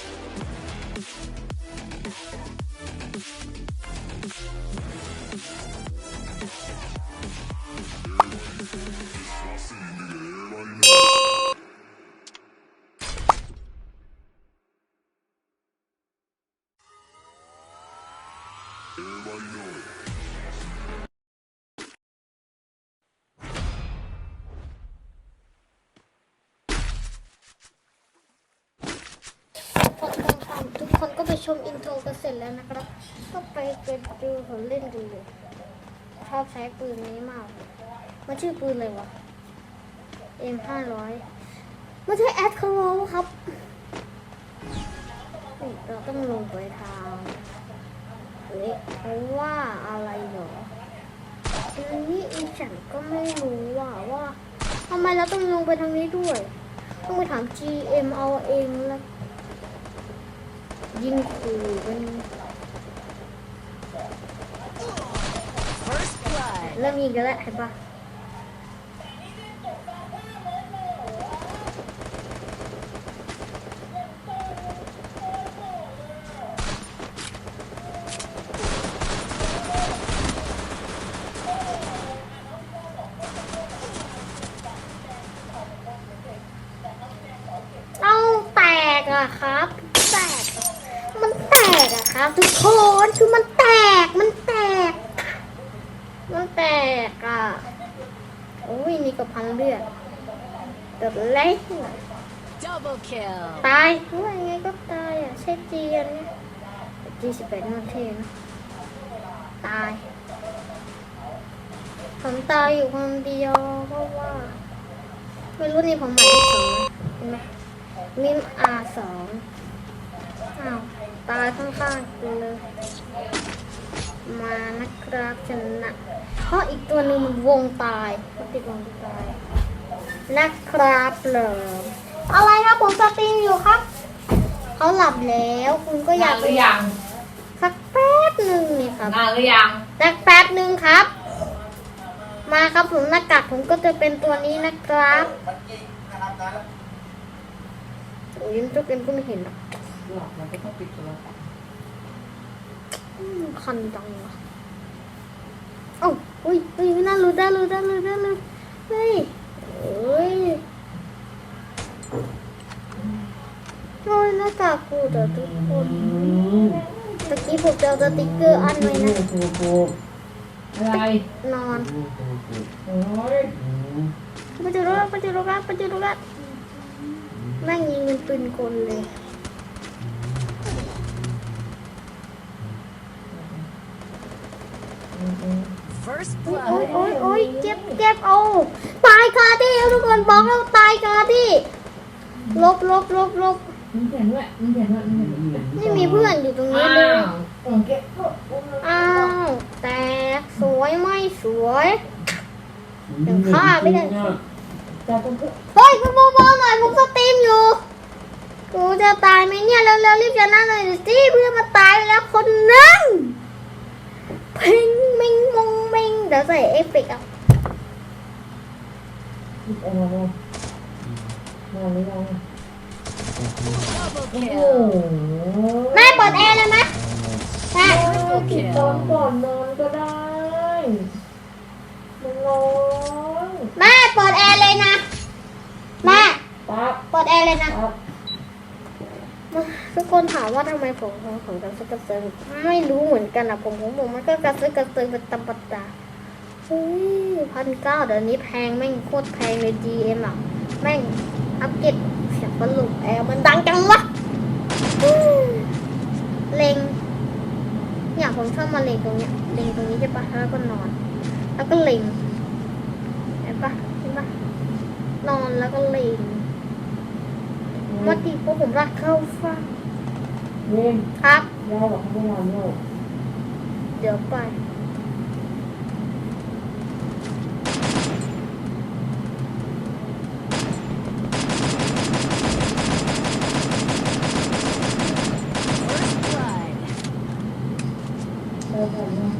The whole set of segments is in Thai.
คน ไปชมอินโทรกันเสร็จแล้วนะครับ ก็ไปเป็นดูเขาเล่นกันเลยชอบใช้ปืนนี้มาก มันชื่อปืนอะไรวะ M ห้าร้อยไม่ใช่แอดคาร์โรครับ เราต้องลงไปทางนี้เพราะว่าอะไรเหรอทีนี้อีฉันก็ไม่รู้ว่าว่าทำไมเราต้องลงไปทางนี้ด้วย ต้องไปถาม GM เอาเองแล้ว ยิงขู่กัน First blood. เริ่มยิงกันแล้วเห็นปะเอาแตกอะครับ ครับทุกคนคือมันแตกมันแตก มันแตกอะโอ้ยนี่ก็พันเลือดเดือดเล็ก Double kill. ตายว่ายังไงก็ตายอะใช่เจียนเนี่ยจีสิบแปดนาทีนะตายผมตายอยู่คนเดียวเพราะว่า ไม่รู้นี่ผมหมายที่สองเห็นไหมมิมอาสองอ้าวตายข้างๆกันเลยมานะครับชนะเพราะอีกตัวหนึ่งมันวงตายมันติดวงตายนะครับเลยอะไรครับผมสตรีมอยู่ครับเขาหลับแล้วคุณก็อยากหรือยังสักแป๊บหนึ่งนี่ครับนานหรือยังสักแป๊บหนึ่งครับ มาครับผมหน้ากากผมก็จะเป็นตัวนี้นะครับโอ้ยยิ้มจุกเอ็นก็ไม่เห็นหรอก หลอกมันก็ต้องปิดโทรศัพท์อืมคันจังวะเอ้าอุ้ยอุ้ยไม่น่ารู้ได้รู้ได้รู้ได้รู้เฮ้ยเอ้ยโอ้ยหน้ากากกูเดี๋ยวทุกคนตะกี้ผมจะเอาสติ๊กเกอร์อันไว้นะถูกถูกอะไร นอนโอ้ยปัจจุบันปัจจุบันปัจจุบันแม่งยิงเป็นปืนกลเลย First โอ้ย blood. โอ้ยโอ้ยเจ็บเจ็บเอาตายคาที่ทุกคนบอกเราตายคาที่ลบลบลบลบมึงเขียนด้วยมึงเขียนด้วยมึงเขียนด้วยนี่มีเพื่อนอยู่ตรงนี้อ้าด้วยวโอเคอ้าวแตกสวยไม่สวยยังฆ่าไม่ได้แต่ต้องเพื่อเฮ้ยคุณโบโบหน่อยผมสตรีมอยู่กูจะตายไหมเนี่ยเร็วๆรีบชนะหน่อยสิเพื่อนมาตายไปแล้วคนหนึงพิง มิงมงมิงเดี๋ยวใส่เอฟเฟกต์อะเออมาเลยยัง Double โอ้โห kill. แม่เปิดแอร์เลยไหมแม่ปิดตอนก่อนนอนก็ได้มันร้อนแม่เปิดแอร์เลยนะแม่ปั๊บเปิดแอร์เลยนะปั๊บ ทุกคนถามว่าทำไมผมของของกระซึกกระเซิงไม่รู้เหมือนกันอะผมของผมมันก็กระซึกกระเซิงเป็นตำปะตาเฮ้พันเก้าเดี๋ยวนี้แพงแม่งโคตรแพงเลย GM อะแม่งอัปเกรดเสียงบรรลุแอร์มันดังจังวะเล็งเนี่ยผมชอบมาเล็งตรงเนี้ยเล็งตรงนี้ใช่ปะแล้วก็นอน แล้วก็เล็งเห็นปะเห็นปะนอนแล้วก็เล็ง เมื่อกี้พวกผมรักเข้าฟ้าเล่นครับ ยายบอกให้นอนโยกเดี๋ยวไป First blood. เออผมนะ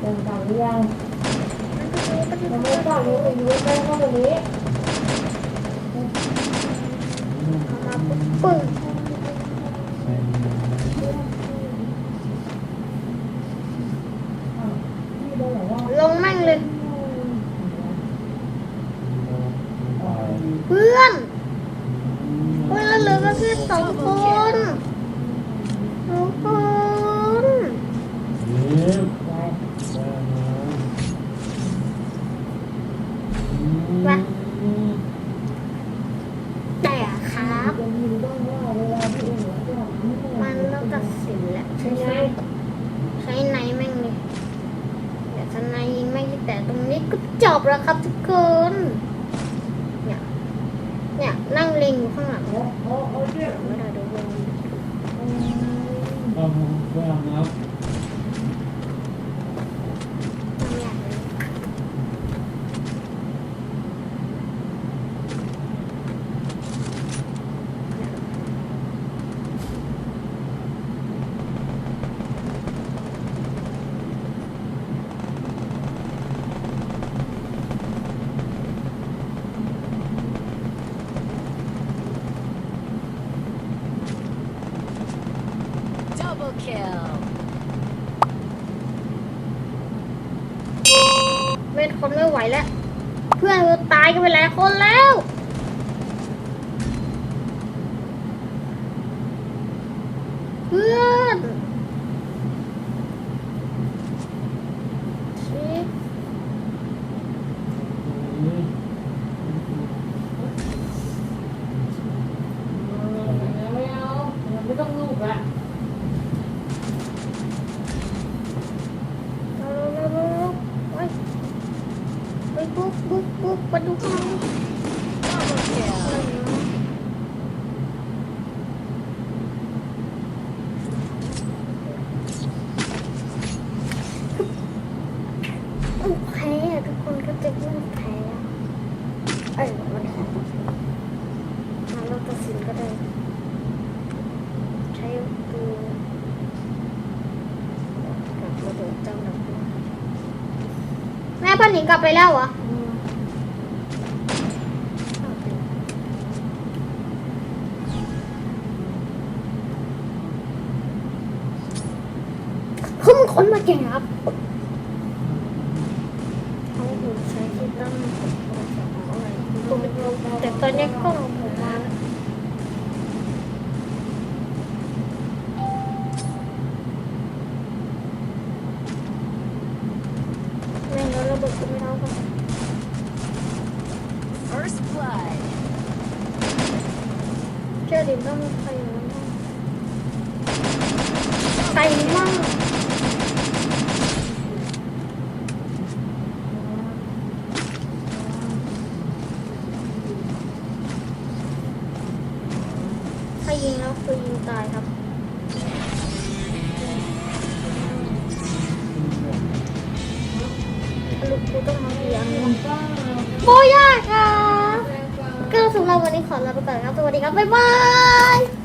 เดินทางหรือยังยังไม่กลับเลยอยู่ใกล้เข้าตรงนี้ เอามาปุ๊บปึ้งลงแม่งเลย เพื่อนเฮ้ยแล้วเหลือก็แค่สองคนสองคน นี่ไปไปมา แต่ครับ มันต้องตัดสินแหละใช่ไหมใช้ไนท์แม่งเลยเดี๋ยวทนายยิงแม่งที่แต่ตรง อบแล้วครับทุกคน เนี่ย เนี่ยนั่งเล็งอยู่ข้างหลังไม่ได้ดูวงต้องครับ ไม่อยากเลยๆ Double kill. ไม่ทนไม่ไหวแล้ว เพื่อนเราตายกันไปหลายคนแล้วเพื่อนชิ ไม่ต้องลูกละ เอาเร็วๆๆๆไป ไปปุ๊บปุ๊บปุ๊บมาดูข้างหลัง Double kill. มันแพ้อะทุกคนก็จะว่ามันแพ้อะเอ้ยมันแพ้มาเราตัดสินก็ได้ ใช้ปืนกับระเบิดเจ้าหนักแม่ป้าหนิงกลับไปแล้วเหรอเขามัน คนมาแก่ครับเขาหูใช้ที่ตั้งอะไรแต่ตอนนี้กล้องผมมาแล้วแม่งแล้วระเบิดก็ไม่เท่ากัน First blood. เชื่อดิต้องมีใครอยู่นั้นบ้างใครมั่ง ถ้ายิงแล้วคือยิงตายครับลูกกูต้องมาเลี้ยงโบยากครับก็สำหรับวันนี้ขอลาไปก่อนครับ สวัสดีครับ บ๊ายบาย